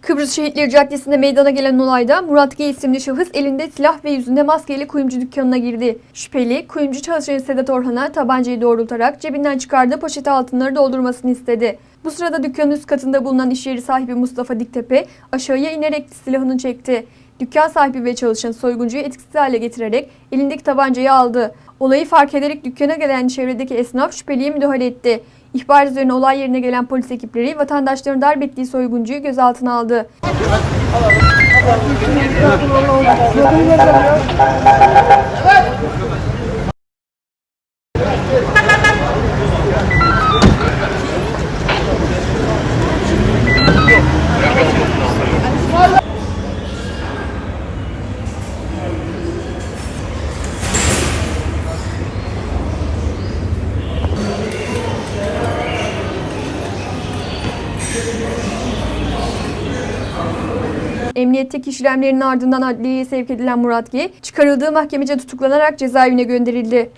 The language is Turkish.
Kıbrıs Şehitleri Caddesi'nde meydana gelen olayda Murat G. isimli şahıs elinde silah ve yüzünde maskeyle kuyumcu dükkanına girdi. Şüpheli, kuyumcu çalışanı Sedat Orhan'a tabancayı doğrultarak cebinden çıkardığı poşete altınları doldurmasını istedi. Bu sırada dükkanın üst katında bulunan iş yeri sahibi Mustafa Diktepe aşağıya inerek silahını çekti. Dükkan sahibi ve çalışan soyguncuyu etkisiz hale getirerek elindeki tabancayı aldı. Olayı fark ederek dükkana gelen çevredeki esnaf şüpheliye müdahale etti. İhbar üzerine olay yerine gelen polis ekipleri vatandaşların darp ettiği soyguncuyu gözaltına aldı. Emniyetteki işlemlerin ardından adliyeye sevk edilen Murat G. çıkarıldığı mahkemece tutuklanarak cezaevine gönderildi.